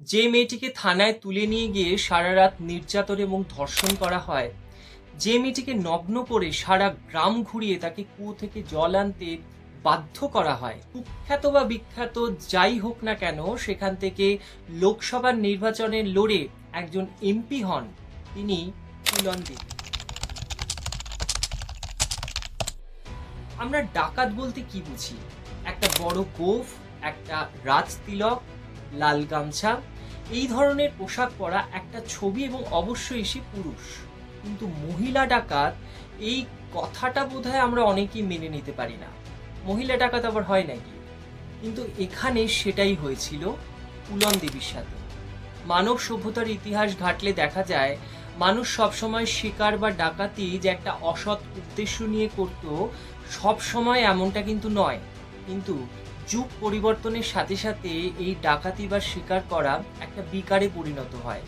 যে মেয়েটিকে থানায় তুলে নিয়ে গিয়ে সারা রাত নির্যাতন এবং ধর্ষণ করা হয়, যে মেয়েটিকে নগ্ন করে সারা গ্রাম ঘুরিয়ে তাকে কুয়ো থেকে জল আনতে বাধ্য করা হয়। কুখ্যাত বা বিখ্যাত যাই হোক না কেন, সেখান থেকে লোকসভার নির্বাচনে লড়ে একজন এমপি হন তিনি দেবী আমরা ডাকাত বলতে কি বুঝি? একটা বড় গোফ, একটা রাজ তিলক লাল গামছা। এই ধরনের পোশাক পরা একটা ছবি এবং অবশ্যই সে পুরুষ। কিন্তু মহিলা ডাকাত, এই কথাটা বোধহয় আমরা অনেকেই মেনে নিতে পারি না। মহিলা ডাকাত আবার হয় নাকি? কিন্তু এখানে সেটাই হয়েছিল পুলন দেবীর সাথে। মানব সভ্যতার ইতিহাস ঘাটলে দেখা যায়, মানুষ সবসময় শিকার বা ডাকাতি যে একটা অসৎ উদ্দেশ্য নিয়ে করত সব সময় এমনটা কিন্তু নয়। কিন্তু যুগ পরিবর্তনের সাথে সাথে এই ডাকাতি বা শিকার করা একটা বিকারে পরিণত হয়।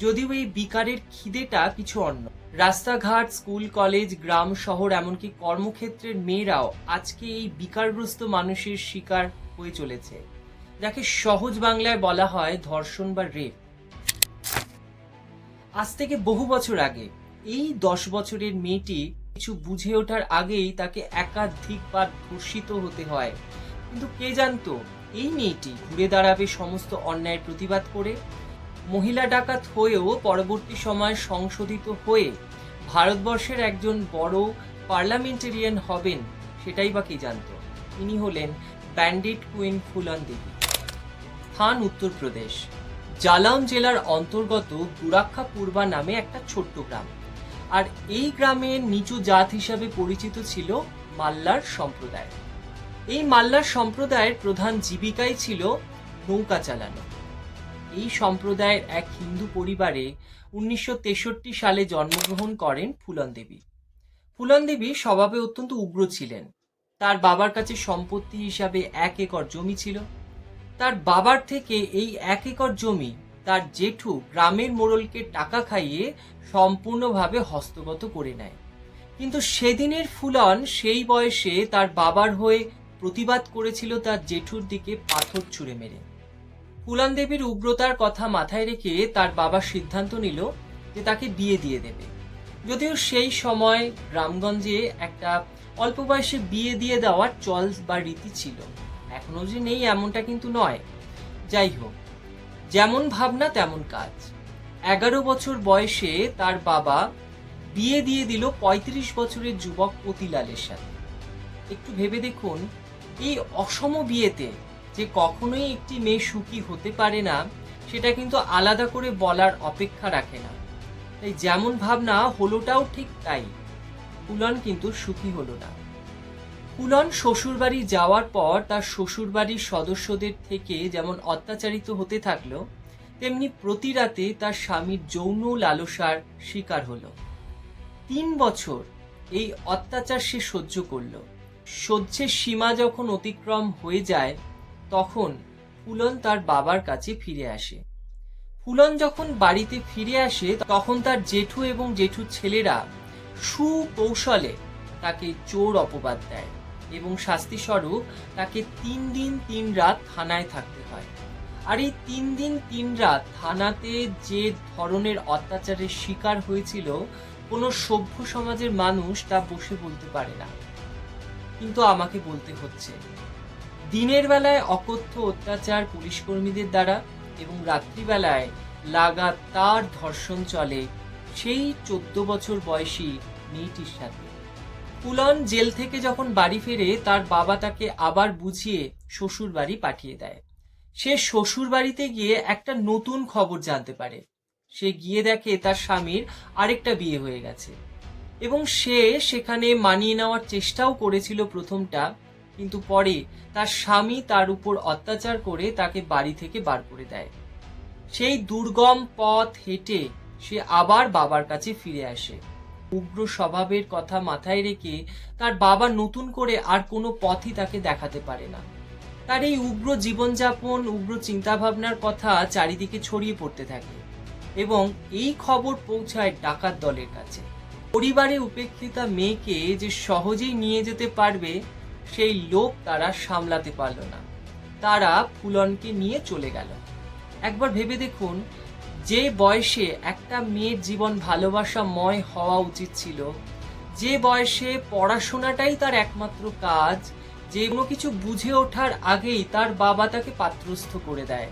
যদিও এই বিকারের খিদেটা কিছু অন্য। রাস্তাঘাট, স্কুল, কলেজ, গ্রাম, শহর, এমনকি কর্মক্ষেত্রের মেয়েরাও আজকে এই বিকারগ্রস্ত মানুষের শিকার হয়ে চলেছে। যাকে সহজ বাংলায় বলা হয় ধর্ষণ বা রেপ। আজ থেকে বহু বছর আগে এই দশ বছরের মেয়েটি কিছু বুঝে ওঠার আগেই তাকে একাধিকবার ধর্ষিত হতে হয়। কিন্তু কে জানতো? এই মেয়েটি ঘুরে দাঁড়াবে সমস্ত অন্যায়ের প্রতিবাদ করে। মহিলা ডাকাত হয়েও পরবর্তী সময় সংশোধিত হয়ে ভারতবর্ষের একজন বড় পার্লামেন্টেরিয়ান হবেন, সেটাই বা কে জানতো? ইনি হলেন ব্যান্ডিট কুইন ফুলন দেবী। স্থান উত্তরপ্রদেশ জালাউন জেলার অন্তর্গত গুরাক্ষা পূর্বা নামে একটা ছোট্ট গ্রাম। আর এই গ্রামের নিচু জাত হিসাবে পরিচিত ছিল মাল্লার সম্প্রদায়। এই মাল্লার সম্প্রদায়ের প্রধান জীবিকাই ছিল নৌকা চালানো। এই সম্প্রদায়ের এক হিন্দু পরিবারে উনিশশো তেষট্টি সালে জন্মগ্রহণ করেন ফুলন দেবী। ফুলন দেবী স্বভাবে অত্যন্ত উগ্র ছিলেন। তার বাবার কাছে সম্পত্তি হিসাবে এক একর জমি ছিল। তার বাবার থেকে এই এক একর জমি তার জেঠু গ্রামের মোড়লকে টাকা খাইয়ে সম্পূর্ণভাবে হস্তগত করে নেয়। কিন্তু সেদিনের ফুলন সেই বয়সে তার বাবার হয়ে প্রতিবাদ করেছিল তার জেঠুর দিকে পাথর ছুঁড়ে মেরে। ফুলন দেবীর উগ্রতার কথা মাথায় রেখে তার বাবা সিদ্ধান্ত নিল যে তাকে বিয়ে দিয়ে দেবে। যদিও সেই সময় গ্রামগঞ্জে একটা অল্প বয়সে বিয়ে দিয়ে দেওয়ার চল বা রীতি ছিল। এখনও যে নেই এমনটা কিন্তু নয়। যাই হোক, যেমন ভাবনা তেমন কাজ। এগারো বছর বয়সে তার বাবা বিয়ে দিয়ে দিল পঁয়ত্রিশ বছরের যুবক পতিলালের সাথে। একটু ভেবে দেখুন এই অসম বিয়েতে যে কখনোই একটি মেয়ে সুখী হতে পারে না, সেটা কিন্তু আলাদা করে বলার অপেক্ষা রাখে না। তাই যেমন ভাবনা হলোটাও ঠিক তাই। ফুলন কিন্তু সুখী হলো না। ফুলন শ্বশুরবাড়ি যাওয়ার পর তার শ্বশুরবাড়ির সদস্যদের থেকে যেমন অত্যাচারিত হতে থাকল, তেমনি প্রতি রাতে তার স্বামীর যৌন লালসার শিকার হলো। তিন বছর এই অত্যাচার সে সহ্য করল। সহ্যের সীমা যখন অতিক্রম হয়ে যায়, তখন ফুলন তার বাবার কাছে ফিরে আসে। ফুলন যখন বাড়িতে ফিরে আসে, তখন তার জেঠু এবং জেঠুর ছেলেরা সুকৌশলে তাকে চোর অপবাদ দেয় এবং শাস্তিস্বরূপ তাকে তিন দিন তিন রাত থানায় থাকতে হয়। আর এই তিন দিন তিন রাত থানাতে যে ধরনের অত্যাচারের শিকার হয়েছিল, কোনো সভ্য সমাজের মানুষ তা বসে বলতে পারে না। কিন্তু আমাকে বলতে হচ্ছে। দিনের বেলায় অকথ্য অত্যাচার পুলিশ কর্মীদের দ্বারা এবং রাত্রিবেলায় লাগাতার ধর্ষণ চলে সেই চোদ্দ বছর বয়সী মেয়েটির সাথে। পুলন জেল থেকে যখন বাড়ি ফেরে তার বাবা তাকে আবার বুঝিয়ে শ্বশুর বাড়ি পাঠিয়ে দেয়। সে শ্বশুর বাড়িতে গিয়ে একটা নতুন খবর জানতে পারে। সে গিয়ে দেখে তার স্বামীর আরেকটা বিয়ে হয়ে গেছে। এবং সে সেখানে মানিয়ে নেওয়ার চেষ্টাও করেছিল প্রথমটা, কিন্তু পরে তার স্বামী তার উপর অত্যাচার করে তাকে বাড়ি থেকে বার করে দেয়। সেই দুর্গম পথ হেঁটে সে আবার বাবার কাছে ফিরে আসে। উগ্র স্বভাবের কথা মাথায় রেখে তার বাবা নতুন করে আর কোনো পথই তাকে দেখাতে পারে না। তার এই উগ্র জীবনযাপন, উগ্র চিন্তাভাবনার কথা চারিদিকে ছড়িয়ে পড়তে থাকে এবং এই খবর পৌঁছায় ডাকাত দলের কাছে। পরিবারে উপেক্ষিতা মেয়েকে যে সহজেই নিয়ে যেতে পারবে, সেই লোভ তারা সামলাতে পারল না। তারা ফুলনকে নিয়ে চলে গেল। একবার ভেবে দেখুন, যে বয়সে একটা মেয়ের জীবন ভালোবাসাময় হওয়া উচিত ছিল, যে বয়সে পড়াশোনাটাই তার একমাত্র কাজ, যে কোনো কিছু বুঝে ওঠার আগেই তার বাবা তাকে পাত্রস্থ করে দেয়।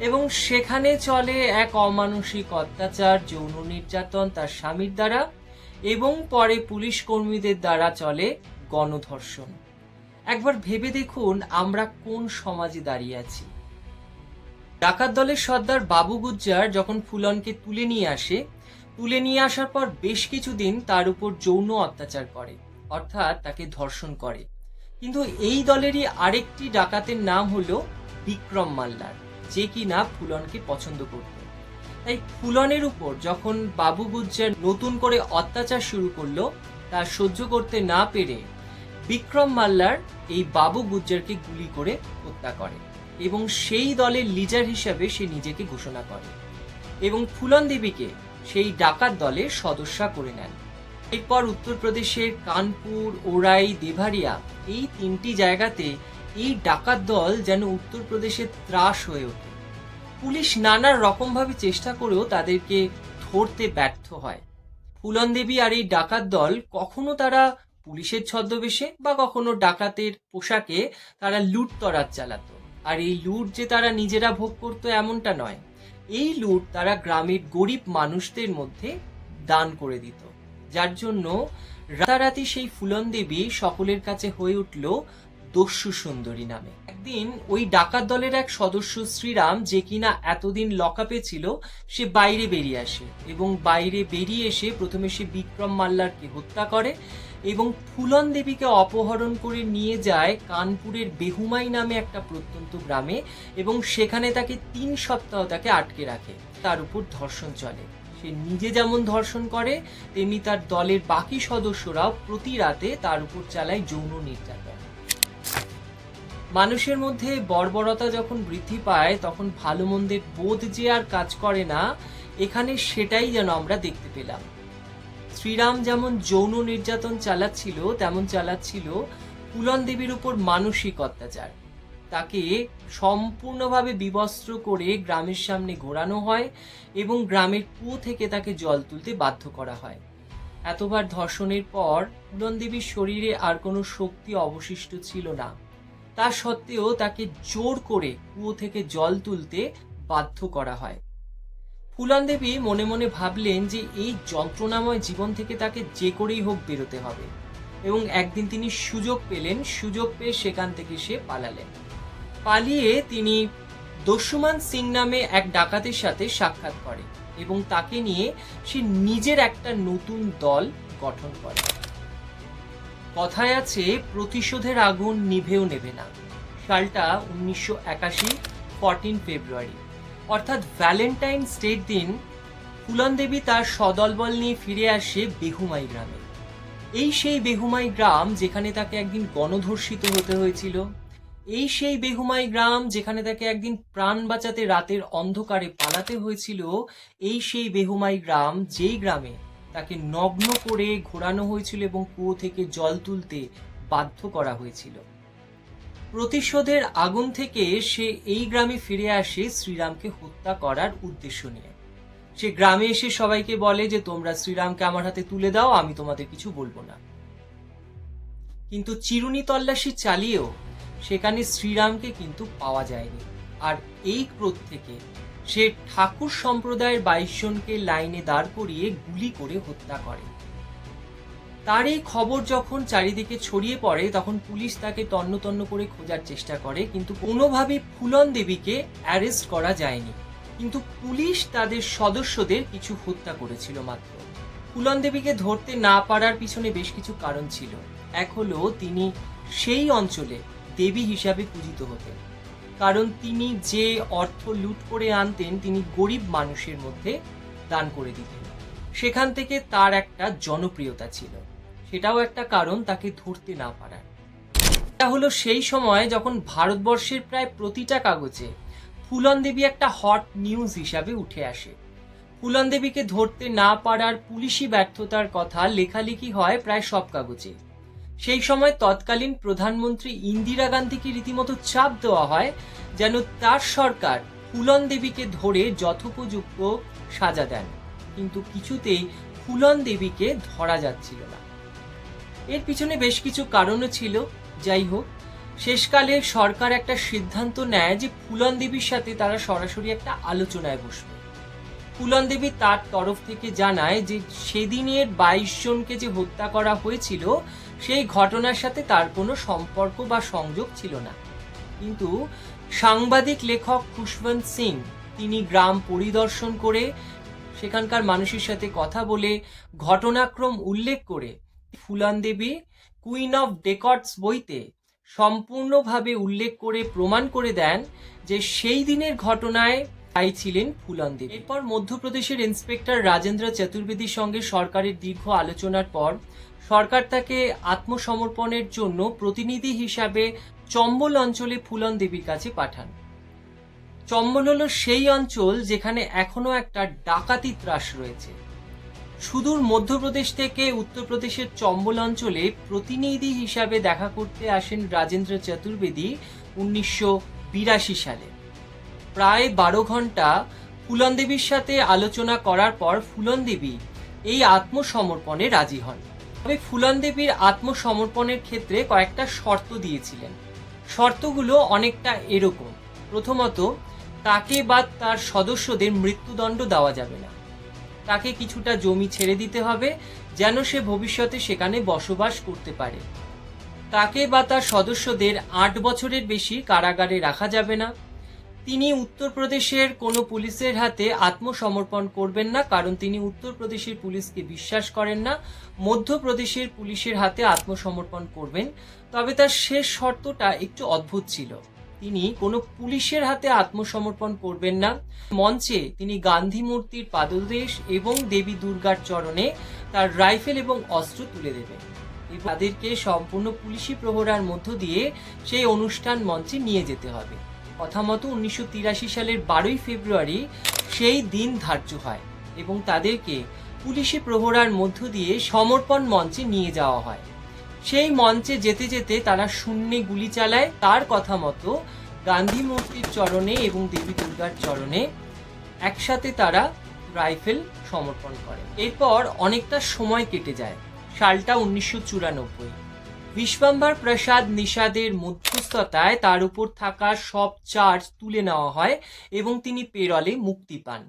এবং সেখানে চলে এক অমানসিক অত্যাচার, যৌন নির্যাতন তার স্বামীর দ্বারা এবং পরে পুলিশ কর্মীদের দ্বারা চলে গণধর্ষণ। একবার ভেবে দেখুন আমরা কোন সমাজে দাঁড়িয়ে আছি। ডাকাত দলের সর্দার বাবু গুজ্জার যখন ফুলনকে তুলে নিয়ে আসে, তুলে নিয়ে আসার পর বেশ কিছুদিন তার উপর যৌন অত্যাচার করে, অর্থাৎ তাকে ধর্ষণ করে। কিন্তু এই দলেরই আরেকটি ডাকাতের নাম হলো বিক্রম মাল্লার, যে কিনা ফুলনকে পছন্দ করত। তাই ফুলনের উপর যখন বাবু গুজ্জার নতুন করে অত্যাচার শুরু করল, তা সহ্য করতে না পেরে বিক্রম মাল্লার এই বাবু গুজ্জারকে গুলি করে হত্যা করে এবং সেই দলের লিডার হিসাবে সে নিজেকে ঘোষণা করে এবং ফুলন দেবীকে সেই ডাকাত দলের সদস্যা করে নেন। এরপর উত্তরপ্রদেশের কানপুর ওরাই দেভারিয়া এই তিনটি জায়গাতে এই ডাকাত দল যেন উত্তরপ্রদেশের ত্রাস হয়ে ওঠে। পুলিশ নানা রকমভাবে চেষ্টা করেও তাদেরকে ধরতে ব্যর্থ হয়। ফুলন দেবী আর এই ডাকাত দল কখনো তারা পুলিশের ছদ্মবেশে বা কখনো ডাকাতের পোশাকে তারা লুট তরাজ চালাতো। আর এই লুট যে তারা নিজেরা ভোগ করতো এমনটা নয়। এই লুট তারা গ্রামের গরিব মানুষদের মধ্যে দান করে দিত। যার জন্য রাতারাতি সেই ফুলন দেবী সকলের কাছে হয়ে উঠল দস্যু সুন্দরী নামে। একদিন ওই ডাকাত দলের এক সদস্য শ্রীরাম যে কিনা এতদিন লকআপে ছিল, সে বাইরে বেরিয়ে আসে এবং বাইরে বেরিয়ে এসে প্রথমে সে বিক্রম মাল্লারকে হত্যা করে এবং ফুলন দেবীকে অপহরণ করে নিয়ে যায় কানপুরের বেহুমাই নামে একটা প্রত্যন্ত গ্রামে এবং সেখানে তাকে তিন সপ্তাহ তাকে আটকে রাখে। তার উপর ধর্ষণ চলে। সে নিজে যেমন ধর্ষণ করে, তেমনি তার দলের বাকি সদস্যরাও প্রতি রাতে তার উপর চালায় যৌন নির্যাতন। মানুষের মধ্যে বর্বরতা যখন বৃদ্ধি পায়, তখন ভালো মন্দের বোধ যে আর কাজ করে না, এখানে সেটাই যেন আমরা দেখতে পেলাম। শ্রীরাম যেমন যৌন নির্যাতন চালাচ্ছিল, তেমন চালাচ্ছিল ফুলন দেবীর উপর মানসিক অত্যাচার। তাকে সম্পূর্ণভাবে বিবস্ত্র করে গ্রামের সামনে ঘোরানো হয় এবং গ্রামের কুয়ো থেকে তাকে জল তুলতে বাধ্য করা হয়। এতবার ধর্ষণের পর পুলন দেবীর শরীরে আর কোনো শক্তি অবশিষ্ট ছিল না। তা সত্ত্বেও তাকে জোর করে কুয়ো থেকে জল তুলতে বাধ্য করা হয়। ফুলন দেবী মনে মনে ভাবলেন যে এই যন্ত্রণাময় জীবন থেকে তাকে যে করেই হোক বেরোতে হবে এবং একদিন তিনি সুযোগ পেলেন, সুযোগ পেয়ে সেখান থেকে সে পালালেন। পালিয়ে তিনি দস্যুমান সিং নামে এক ডাকাতের সাথে সাক্ষাৎ করে এবং তাকে নিয়ে সে নিজের একটা নতুন দল গঠন করে কথায় আছে, প্রতিশোধের আগুন নিভেও নেবে না। সালটা উনিশশো একাশি ফরটিন ফেব্রুয়ারি অর্থাৎ ভ্যালেন্টাইন্স ডের দিন ফুলন দেবী তার সদলবল নিয়ে ফিরে আসে বেহুমাই গ্রামে। এই সেই বেহুমাই গ্রাম যেখানে তাকে একদিন গণধর্ষিত হতে হয়েছিল, এই সেই বেহুমাই গ্রাম যেখানে তাকে একদিন প্রাণ বাঁচাতে রাতের অন্ধকারে পালাতে হয়েছিল, এই সেই বেহুমাই গ্রাম যেই গ্রামে তাকে নগ্ন করে ঘোরানো হয়েছিল এবং কুয়ো থেকে জল তুলতে বাধ্য করা হয়েছিল। প্রতিশোধের আগুন থেকে সে এই গ্রামে ফিরে আসে শ্রীরামকে হত্যা করার উদ্দেশ্য নিয়ে। সে গ্রামে এসে সবাইকে বলে যে, তোমরা শ্রীরামকে আমার হাতে তুলে দাও, আমি তোমাদের কিছু বলব না। কিন্তু চিরুনি তল্লাশি চালিয়েও সেখানে শ্রীরামকে কিন্তু পাওয়া যায়নি। আর এই ক্রোধ থেকে সে ঠাকুর সম্প্রদায়ের বাইশ জনকে লাইনে দাঁড় করিয়ে গুলি করে হত্যা করে। তার এই খবর যখন চারিদিকে ছড়িয়ে পড়ে, তখন পুলিশ তাকে তন্ন তন্ন করে খোঁজার চেষ্টা করে, কিন্তু কোনোভাবে ফুলন দেবীকে অ্যারেস্ট করা যায়নি। কিন্তু পুলিশ তাদের সদস্যদের কিছু হত্যা করেছিল মাত্র। ফুলন দেবীকে ধরতে না পারার পিছনে বেশ কিছু কারণ ছিল। এক হলো, তিনি সেই অঞ্চলে দেবী হিসাবে পূজিত হতেন। কারণ তিনি যে অর্থ লুট করে আনতেন, তিনি গরিব মানুষের মধ্যে দান করে দিতেন। সেখান থেকে তার একটা জনপ্রিয়তা ছিল। সেটাও একটা কারণ তাকে ধরতে না পারার। এটা হলো সেই সময় যখন ভারতবর্ষের প্রায় প্রতিটা কাগজে ফুলন দেবী একটা হট নিউজ হিসাবে উঠে আসে। ফুলন দেবীকে ধরতে না পারার পুলিশি ব্যর্থতার কথা লেখালেখি হয় প্রায় সব কাগজে। সেই সময় তৎকালীন প্রধানমন্ত্রী ইন্দিরা গান্ধীকে রীতিমতো চাপ দেওয়া হয়, যেন তার সরকার ফুলন দেবীকে ধরে যথোপযুক্ত সাজা দেন। কিন্তু কিছুতেই ফুলন দেবীকে ধরা যাচ্ছিল না। এর পিছনে বেশ কিছু কারণও ছিল। যাই হোক, শেষকালে সরকার একটা সিদ্ধান্ত নেয় যে ফুলন দেবীর সাথে তারা সরাসরি একটা আলোচনায় বসবে। ফুলন দেবী তার তরফ থেকে জানায় যে সেদিনের বাইশ জনকে যে হত্যা করা হয়েছিল সেই ঘটনার সাথে তার কোনো সম্পর্ক বা সংযোগ ছিল না। কিন্তু সাংবাদিক লেখক খুশবন্ত সিং তিনি গ্রাম পরিদর্শন করে সেখানকার মানুষের সাথে কথা বলে ঘটনাক্রম উল্লেখ করে ফুলান দেবী কুইন অফ ডেকর্ডস বইতে সম্পূর্ণভাবে উল্লেখ করে প্রমাণ করে দেন যে সেই দিনের ঘটনায় তাই ছিলেন ফুলন দেবী। এরপর মধ্যপ্রদেশের ইন্সপেক্টর রাজেন্দ্র চতুর্বেদীর সঙ্গে সরকারের দীর্ঘ আলোচনার পর সরকার তাকে আত্মসমর্পণের জন্য প্রতিনিধি হিসাবে চম্বল অঞ্চলে ফুলন দেবীর কাছে পাঠান। চম্বল হলো সেই অঞ্চল যেখানে এখনও একটা ডাকাতি ত্রাস রয়েছে। সুদূর মধ্যপ্রদেশ থেকে উত্তরপ্রদেশের চম্বল অঞ্চলে প্রতিনিধি হিসাবে দেখা করতে আসেন রাজেন্দ্র চতুর্বেদী উনিশশো বিরাশি সালে। প্রায় বারো ঘণ্টা ফুলন দেবীর সাথে আলোচনা করার পর ফুলন দেবী এই আত্মসমর্পণে রাজি হন। তবে ফুলন দেবীর আত্মসমর্পণের ক্ষেত্রে কয়েকটা শর্ত দিয়েছিলেন। শর্তগুলো অনেকটা এরকম। প্রথমত, তাকে বা তার সদস্যদের মৃত্যুদণ্ড দেওয়া যাবে না। তাকে কিছুটা জমি ছেড়ে দিতে হবে যেন সে ভবিষ্যতে সেখানে বসবাস করতে পারে। তাকে বা তার সদস্যদের আট বছরের বেশি কারাগারে রাখা যাবে না। তিনি উত্তরপ্রদেশের কোনো পুলিশের হাতে আত্মসমর্পণ করবেন না, কারণ তিনি উত্তরপ্রদেশের পুলিশকে বিশ্বাস করেন না, মধ্যপ্রদেশের পুলিশের হাতে আত্মসমর্পণ করবেন। তবে তার শেষ শর্তটা একটু অদ্ভুত ছিল। তিনি কোনো পুলিশের হাতে আত্মসমর্পণ করবেন না। মঞ্চে তিনি গান্ধী মূর্তির পাদদেশ এবং দেবী দুর্গার চরণে তার রাইফেল এবং অস্ত্র তুলে দেবেন তাদেরকে সম্পূর্ণ পুলিশি প্রহরার মধ্য দিয়ে সেই অনুষ্ঠান মঞ্চে নিয়ে যেতে হবে। কথা মতো উনিশশো সালের বারোই ফেব্রুয়ারি সেই দিন ধার্য হয় এবং তাদেরকে পুলিশি প্রহরার মধ্য দিয়ে সমর্পণ মঞ্চে নিয়ে যাওয়া হয়। সেই মঞ্চে যেতে যেতে তারা শূন্যে গুলি চালায়, তার কথা মতো গান্ধী মূর্তির চরণে এবং দেবী দুর্গার চরণে একসাথে তারা রাইফেল সমর্পণ করে। এরপর অনেকটা সময় কেটে যায়, সালটা উনিশশো চুরানব্বই। বিশ্বম্বর প্রসাদ নিষাদের মধ্যস্থতায় তার উপর থাকা সব চার্জ তুলে নেওয়া হয় এবং তিনি পেরলে মুক্তি পান।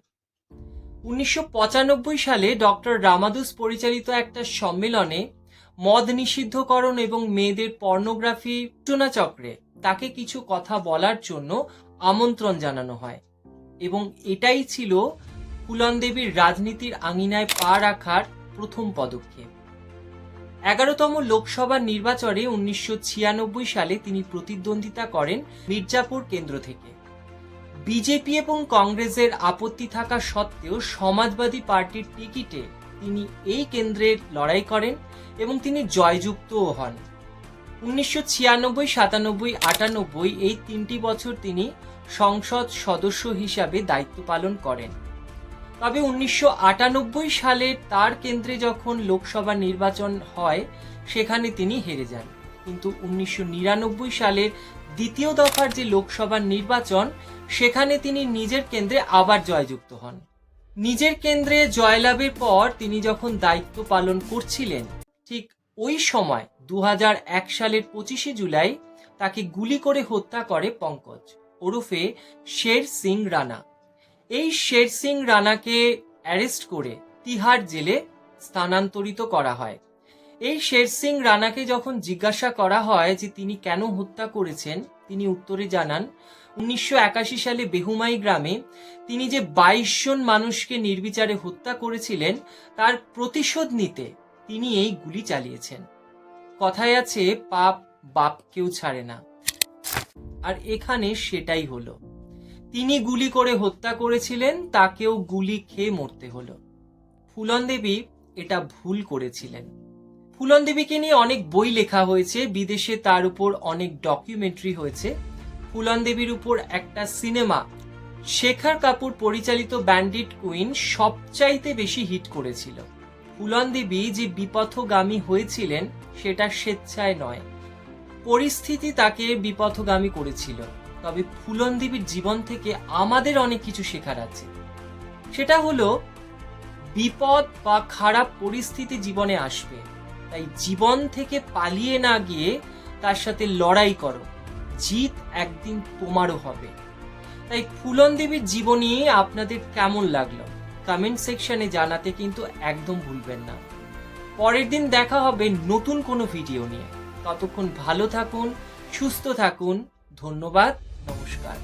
উনিশশো পঁচানব্বই সালে ডক্টর রামাদুস পরিচালিত একটা সম্মেলনে মদ নিষিদ্ধকরণ এবং মেয়েদের পর্নোগ্রাফি চক্রে তাকে কিছু কথা বলার জন্য আমন্ত্রণ জানানো হয় এবং এটাই ছিল ফুলন দেবীর রাজনীতির আঙিনায় পা রাখার প্রথম পদক্ষেপ। এগারোতম লোকসভা নির্বাচনে উনিশশো ছিয়ানব্বই সালে তিনি প্রতিদ্বন্দ্বিতা করেন মির্জাপুর কেন্দ্র থেকে। বিজেপি এবং কংগ্রেসের আপত্তি থাকা সত্ত্বেও সমাজবাদী পার্টির টিকিটে তিনি এই কেন্দ্রের লড়াই করেন এবং তিনি জয়যুক্তও হন। উনিশশো ছিয়ানব্বই, সাতানব্বই, আটানব্বই এই তিনটি বছর তিনি সংসদ সদস্য হিসাবে দায়িত্ব পালন করেন। তবে উনিশশো আটানব্বই সালে তার কেন্দ্রে যখন লোকসভা নির্বাচন হয়, সেখানে তিনি হেরে যান। কিন্তু উনিশশো নিরানব্বই সালের দ্বিতীয় দফার যে লোকসভা নির্বাচন, সেখানে তিনি নিজের কেন্দ্রে আবার জয়যুক্ত হন। নিজের কেন্দ্রে জয়লাভের পর তিনি যখন দায়িত্ব পালন করছিলেন, ঠিক ওই সময় দু সালের পঁচিশে জুলাই, তাকে গুলি করে হত্যা করে পঙ্কজ ওরফে শের সিং রানা। এই শের সিং রানাকে অ্যারেস্ট করে তিহার জেলে স্থানান্তরিত করা হয়। এই শের সিং রানাকে যখন জিজ্ঞাসা করা হয় যে তিনি কেন হত্যা করেছেন, তিনি উত্তরে জানান, উনিশশো একাশি সালে বেহুমাই গ্রামে তিনি যে বাইশ জন মানুষকে নির্বিচারে হত্যা করেছিলেন, তার প্রতিশোধ নিতে তিনি এই গুলি চালিয়েছেন। কথায় আছে, পাপ বাপ কেউ ছাড়ে না। আর এখানে সেটাই হলো। তিনি গুলি করে হত্যা করেছিলেন তাকেও গুলি খেয়ে মরতে হলো। ফুলন দেবী এটা ভুল করেছিলেন। ফুলন দেবীকে নিয়ে অনেক বই লেখা হয়েছে, বিদেশে তার উপর অনেক ডকুমেন্টারি হয়েছে। ফুলন দেবীর উপর একটা সিনেমা শেখার কাপুর পরিচালিত ব্যান্ডিট কুইন সবচাইতে বেশি হিট করেছিল। ফুলন দেবী যে বিপথগামী হয়েছিলেন, সেটা স্বেচ্ছায় নয়। পরিস্থিতি তাকে বিপথগামী করেছিল। তবে ফুলন দেবীর জীবন থেকে আমাদের অনেক কিছু শেখার আছে। সেটা হলো, বিপদ বা খারাপ পরিস্থিতি জীবনে আসবে, তাই জীবন থেকে পালিয়ে না গিয়ে তার সাথে লড়াই করো, জিত একদিন তোমারও হবে। তাই ফুলন দেবীর জীবনী আপনাদের কেমন লাগল? কমেন্ট সেকশনে জানাতে কিন্তু একদম ভুলবেন না। পরের দিন দেখা হবে নতুন কোনো ভিডিও নিয়ে। ততক্ষণ ভালো থাকুন, সুস্থ থাকুন, ধন্যবাদ। Namaskar